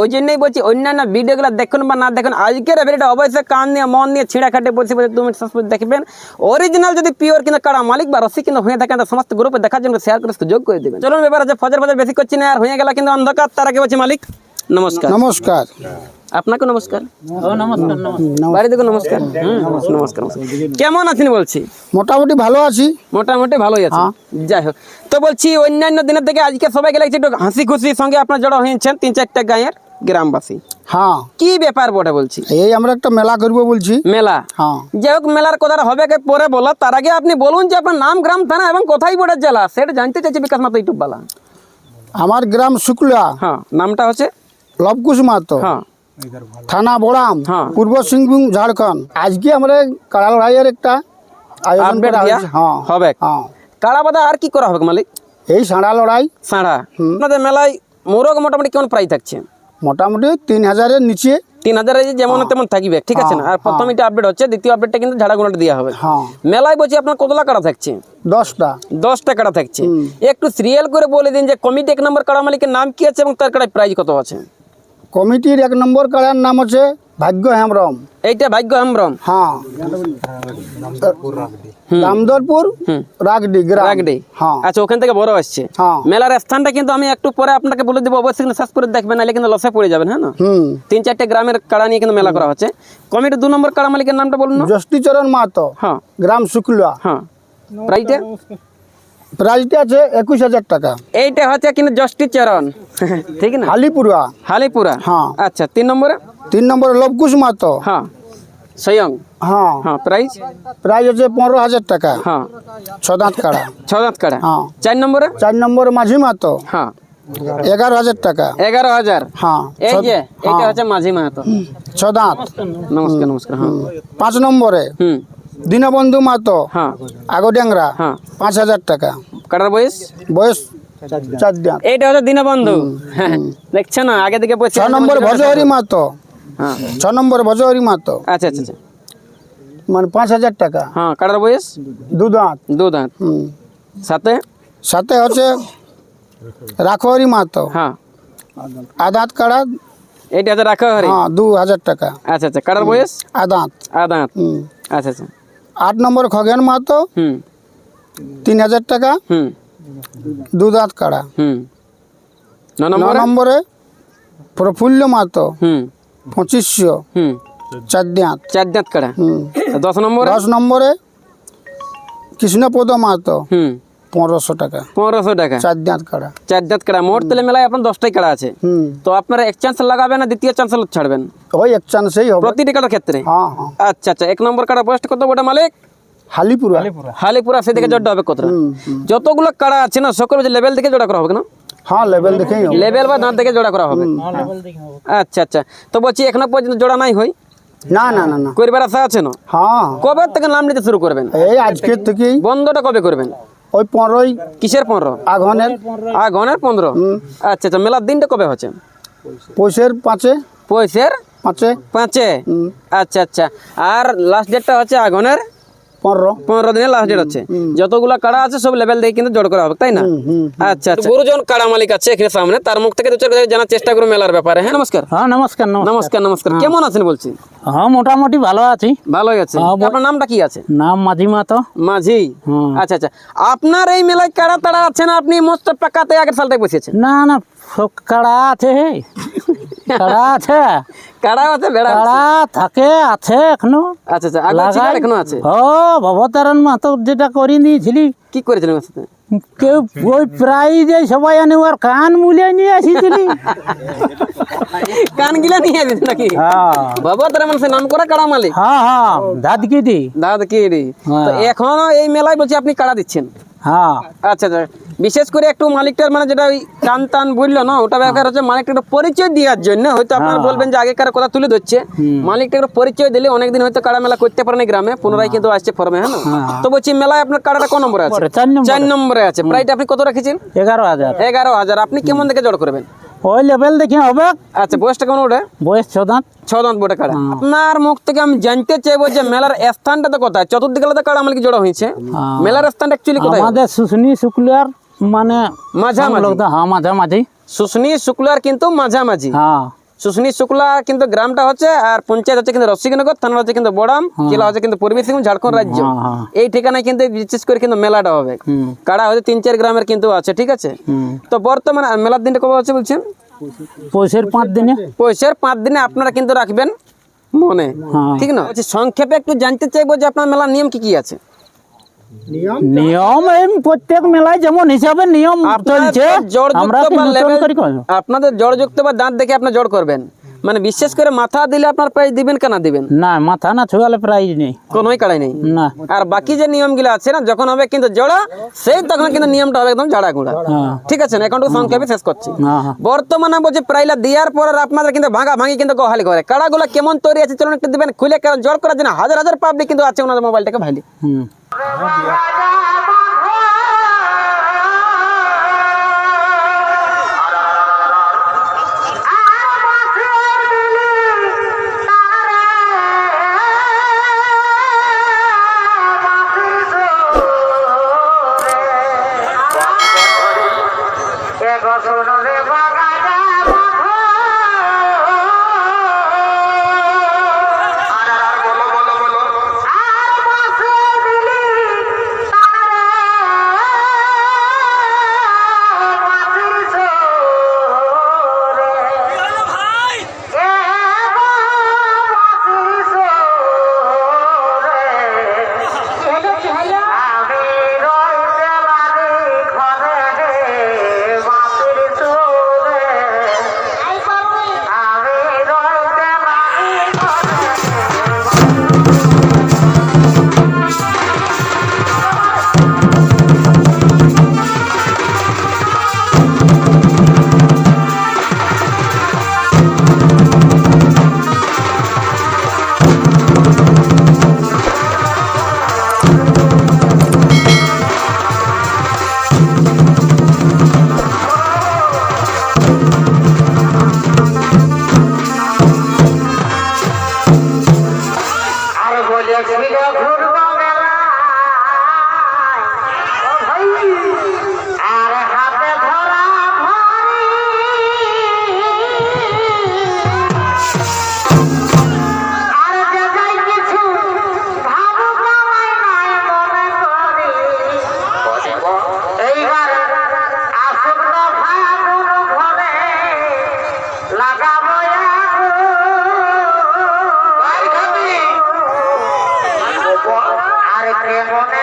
ওই জন্যই বলছি, অন্যান্য ভিডিওগুলো দেখুন বা না দেখুন, আজকের অবশ্যই কান নিয়ে, মন নিয়ে দেখবেন। অরিজিনাল যদি পিওর কিনা মালিক বা কিন্তু হয়ে থাকেন সমস্ত দেখার জন্য শেয়ার যোগ করে চলুন বেশি করছি না, আর হয়ে কিন্তু অন্ধকার মালিক। নমস্কার। নমস্কার। আপনাকে নমস্কার? বাড়ি দেখুন নমস্কার। নমস্কার। নমস্কার? কেমন আছেন বলছি? মোটামুটি ভালো আছি। মোটামুটি ভালোই আছে। যাই হোক তো বলছি অন্যান্য দিনের থেকে আজকে সবাইকে লাগছে একটু হাসি খুশির সঙ্গে আপনার জড়ো হয়েছেন তিন চারটা গাঁয়ের গ্রামবাসী। হ্যাঁ। কি ব্যাপার বটে বলছি? এই আমরা একটা মেলা করব বলছি। মেলা? হ্যাঁ। যাই হোক মেলার কথাটা হবে কে পরে বলো। তার আগে আপনি বলুন যে আপনার নাম গ্রাম থানা এবং কোথায় বটে জেলা? সেটা জানতে চাইছি বিকাশ মাতো ইউটিউব বালা। আমার গ্রাম শুক্লা। হ্যাঁ নামটা হচ্ছে লবকুশ মাতো হ্যাঁ। থানা বড়াম হ্যাঁ। পূর্ব সিংভূম ঝাড়খণ্ড। আজকে আমরা কাড়া লড়াইয়ের একটা আয়োজন করা হয়েছে। হ্যাঁ হবে। কাড়া বাদা আর কি করা হবে মালিক এই সাঁড়া লড়াই। সাঁড়া। আপনাদের মেলায় মোরগ মোটামুটি কেমন প্রাইস থাকছে? মোটামুটি তিন হাজারের নিচে। তিন হাজার যেমন তেমন থাকবে ঠিক আছে না? আর প্রথম এটা আপডেট হচ্ছে দ্বিতীয় আপডেটটা কিন্তু ঝাড়াগুনাটা দেওয়া হবে। হ্যাঁ। মেলায় বলছি আপনার কতলা কাড়া থাকছে? দশটা। দশটা কাড়া থাকছে। একটু সিরিয়াল করে বলে দিন যে কমিটি এক নম্বর কাড়া মালিকের নাম কি আছে এবং তার কাড়ায় প্রাইজ কত আছে? কমিটির এক নম্বর কাড়ার নাম হচ্ছে ভাগ্য হেমব্রম। এইটা ভাগ্য হেমব্রম? হ্যাঁ। দামদরপুর রাগডি। গ্রাম। রাগডি। হ্যাঁ। আচ্ছা ওখান থেকে বড় আসছে। হ্যাঁ। মেলার স্থানটা কিন্তু আমি একটু পরে আপনাকে বলে দেবো অবশ্যই কিন্তু শেষ করে দেখবেন নাহলে কিন্তু লসে পড়ে যাবেন হ্যাঁ না? হুম। তিন চারটে গ্রামের কাড়া নিয়ে কিন্তু মেলা করা হচ্ছে। কমিটির দু নম্বর কাড়া মালিকের নামটা বলুন জ্যোষ্ঠীচরণ মাহাতো হ্যাঁ। গ্রাম শুক্লা হ্যাঁ। প্রাইজটা প্রাইসটা আছে একুশ হাজার টাকা। এইটা হচ্ছে কিন্তু জষ্টি চরণ। ঠিক না? হালিপুরা। হালিপুরা? হ্যাঁ। আচ্ছা তিন নম্বরে? তিন নম্বর লবকুশ মাহাতো। হ্যাঁ স্বয়ং? হ্যাঁ। হ্যাঁ প্রাইস? প্রাইস হচ্ছে পনেরো হাজার টাকা। হ্যাঁ। ছ দাঁত কাড়া। ছ দাঁত কাড়া। হ্যাঁ। চার নম্বরে? চার নম্বর মাঝি মাহাতো। হ্যাঁ। এগারো হাজার টাকা। এগারো হাজার? হ্যাঁ। এই যে এইটা হচ্ছে মাঝি মাহাতো। ছ দাঁত নমস্কার নমস্কার হ্যাঁ। পাঁচ নম্বরে। হুম। দীনবন্ধু মাতো হ্যাঁ। আগোড্যাংরা হ্যাঁ। পাঁচ হাজার টাকা। কাটার বয়স? বয়স এইটা হচ্ছে দীনবন্ধু। হ্যাঁ দেখছ না? আগে থেকে বলছি ছ নম্বর ভজহরি মাহাতো হ্যাঁ। ছ নম্বর ভজহরি মাহাতো আচ্ছা আচ্ছা আচ্ছা। মানে পাঁচ হাজার টাকা। হ্যাঁ কাটার বয়স? দু দাঁত দু দাঁত সাথে? সাথে হচ্ছে রাখহরি মাহাতো হ্যাঁ। আদাত কাড়া। এইটা হচ্ছে রাখো হরি হ্যাঁ দু হাজার টাকা। আচ্ছা আচ্ছা। কাটার বয়স? আদাত। আদাঁত। আচ্ছা আচ্ছা। আট নম্বর খগেন মাহাতো হুম। তিন হাজার টাকা হুম। দু দাঁত কাড়া। হুম। ন নম্বরে? প্রফুল্ল মাহাতো হুম। পঁচিশশো হুম। চার দাঁত চার দাঁত কাড়া। হুম। দশ নম্বর? দশ নম্বরে কৃষ্ণপদ মাহাতো হুম। পনেরোশো টাকা। পনেরোশো টাকা। চার দাঁত কাড়া। চার দাঁত কাড়া। মোট তেলে মেলায় আপনার দশটাই কাড়া আছে। হুম। তো আপনারা এক চান্স লাগাবেন না দ্বিতীয় চান্স ছাড়বেন। ওই এক চান্সেই হবে। প্রতিটি কাটার ক্ষেত্রে? হ্যাঁ হ্যাঁ। আচ্ছা আচ্ছা। এক নম্বর কাটা বয়সটা কত বড় মালিক? হালিপুরা। হালিপুরা। সেদিকে জোড়া হবে কতটা। যতগুলো কাড়া আছে না সকল লেভেল থেকে জোড়া করা হবে না? হ্যাঁ লেভেল লেভেল বা দাঁত থেকে জোড়া করা হবে। আচ্ছা আচ্ছা। তো বলছি এখনও পর্যন্ত জোড়া নাই হয় না না না না। করবার আশা আছে না? হ্যাঁ। কবে থেকে নাম নিতে শুরু করবেন? এই আজকের থেকেই। বন্ধটা কবে করবেন? ওই পনেরোই কিসের পনেরো? আঘনের আগনের পনেরো? আচ্ছা আচ্ছা মেলার দিনটা কবে হচ্ছে? পয়সের পাঁচে। পয়সের পাঁচে। পাঁচে? আচ্ছা আচ্ছা। আর লাস্ট ডেটটা হচ্ছে আগনের পনেরো। পনেরো দিনের লাস্ট ডেট হচ্ছে যতগুলো কাড়া আছে সব লেভেল দিয়ে কিন্তু জোড় করা হবে তাই না? হুম, হুম। আচ্ছা আচ্ছা। গুরুজন কাড়া মালিক আছে এখানে সামনে তার মুখ থেকে দু চার জানার চেষ্টা করব মেলার ব্যাপারে হ্যাঁ নমস্কার। হ্যাঁ নমস্কার নমস্কার। নমস্কার নমস্কার। কেমন আছেন বলছি? হ্যাঁ মোটামুটি ভালো আছি। ভালোই আছে আপনার নামটা কি আছে? নাম মাঝি মাতো। মাঝি। আচ্ছা আচ্ছা। আপনার এই মেলায় কাড়া তাড়া আছে না আপনি মস্ত পাকাতে আগের সালটাই বসেছেন না না সব কাড়া আছে হে। কাড়া আছে। কাড়া আছে বেড়া কাড়া থাকে আছে এখনও। আচ্ছা আচ্ছা আগে আর এখনও আছে? ও ভবতারণ মাতো যেটা করে নিয়েছিলি কি করেছিলেন সাথে কেউ ওই প্রাইজে সবাই আনে ওর কান নিয়ে আসিছিলি কান গিলা নিয়ে নাকি? হ্যাঁ। বাবা তার মানুষের নাম করা কাড়া মালিক? হ্যাঁ হ্যাঁ দাদকি দি। দাদা কি রে। তো এখনও এই মেলায় বলছি আপনি কাড়া দিচ্ছেন। হ্যাঁ। আচ্ছা আচ্ছা। বিশেষ করে একটু মালিকটার মানে যেটা ওই টান টান বলল না ওটা ব্যাপার হচ্ছে মালিকটা একটু পরিচয় দেওয়ার জন্য হয়তো আপনারা বলবেন যে আগেকার কথা তুলে ধরছে। মালিকটা একটু পরিচয় দিলে অনেকদিন হয়তো কাড়া মেলা করতে পারেন না গ্রামে পুনরায় কিন্তু আসছে ফর্মে হ্যাঁ। তো বলছি মেলায় আপনার কাড়াটা কোন নম্বরে আছে? চার নম্বরে। আছে। প্রাইটা আপনি কত রেখেছেন? এগারো হাজার। এগারো হাজার। আপনি কেমন দেখে জড় করবেন? ওই লেভেল দেখি হবে। আচ্ছা বয়সটা কেমন ওটা? বয়স ছ দাঁত। ছ দাঁত বটে কাড়া। আপনার মুখ থেকে আমি জানতে চাইব যে মেলার স্থানটা তো কোথায়? চতুর্দিকে আলাদা কাড়া আমাকে জড়ো হয়েছে। মেলার স্থানটা অ্যাকচুয়ালি কোথায়? আমাদের শুশনি শুক্লার মানে মাঝামাঝি। হ্যাঁ মাঝামাঝি। শুশনি শুক্লার কিন্তু মাঝামাঝি। হ্যাঁ। শুশনি শুক্লা কিন্তু গ্রামটা হচ্ছে আর পঞ্চায়েত হচ্ছে কিন্তু রসিকনগর থানা হচ্ছে কিন্তু বড়াম জেলা হচ্ছে কিন্তু পূর্বী সিংভূম ঝাড়খণ্ড রাজ্য। হ্যাঁ হ্যাঁ। এই ঠিকানায় কিন্তু বিশেষ করে কিন্তু মেলাটা হবে। কাড়া হচ্ছে তিন চার গ্রামের কিন্তু আছে ঠিক আছে? তো বর্তমানে মেলার দিনটা কবে আছে বলছেন? পয়সের পাঁচ দিনে। পয়সার পাঁচ দিনে আপনারা কিন্তু রাখবেন মনে হ্যাঁ। ঠিক না? সংক্ষেপে একটু জানতে চাইব যে আপনার মেলার নিয়ম কি কি আছে? নিয়ম? এই প্রত্যেক মেলায় যেমন হিসাবে নিয়ম চলছে আমরা? আপনাদের জড়যুক্ত বা দাঁত দেখে আপনার জড় করবেন। মানে বিশেষ করে মাথা দিলে আপনার প্রাইজ দিবেন কেন দিবেন? না মাথা না ছুয়ালে প্রাইজ নেই। কোনোই কাড়াই নেই? না। আর বাকি যে নিয়মগুলো আছে না যখন হবে কিন্তু জড়া সেই তখন কিন্তু নিয়মটা হবে একদম ঝাড়া গুঁড়া। হ্যাঁ। ঠিক আছে না? অ্যাকাউন্ট সংক্ষেপে শেষ করছি। হ্যাঁ হ্যাঁ। বর্তমানে বলছে প্রাইলা দেওয়ার পর আর আপনাদের কিন্তু ভাঙা ভাঙি কিন্তু গোহালি করে। কাড়া কাড়াগুলো কেমন তৈরি আছে চলুন একটু দিবেন। খুলে কারণ জড় করার জন্য হাজার হাজার পাবলিক কিন্তু আছে ওনাদের মোবাইলটাকে ভাইলি। হুম you Lehrer